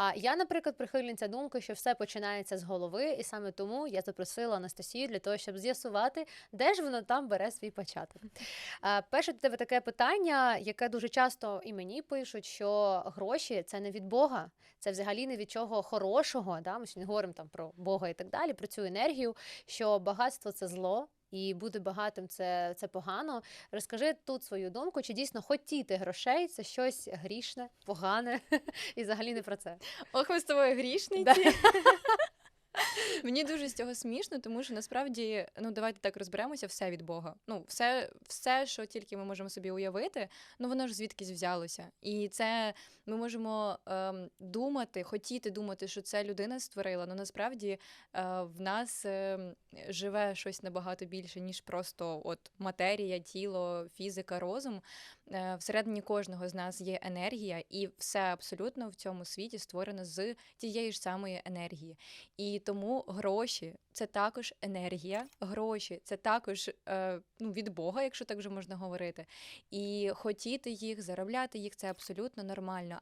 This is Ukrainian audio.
А я, наприклад, прихильниця думки, що все починається з голови, і саме тому я запросила Анастасію для того, щоб з'ясувати, де ж воно там бере свій початок. А, перше до тебе таке питання, яке дуже часто і мені пишуть, що гроші це не від Бога, це взагалі не від чого хорошого. Да? Ми сьогодні говоримо там про Бога і так далі, про цю енергію, що багатство це зло. І бути багатим це, це погано. Розкажи тут свою думку, чи дійсно хотіти грошей це щось грішне, погане, і взагалі не про це. Ох, ми з тобою грішниці. Мені дуже з цього смішно, тому що насправді, ну давайте так розберемося, все від Бога. Ну, все, все, що тільки ми можемо собі уявити, ну воно ж звідкись взялося. І це ми можемо ем, думати, хотіти думати, що це людина створила. але насправді е, в нас ем, живе щось набагато більше, ніж просто от матерія, тіло, фізика, розум. Е, всередині кожного з нас є енергія, і все абсолютно в цьому світі створено з тієї ж самої енергії. І тому гроші це також енергія, гроші це також е, ну, від Бога, якщо так вже можна говорити. І хотіти їх, заробляти їх це абсолютно нормально.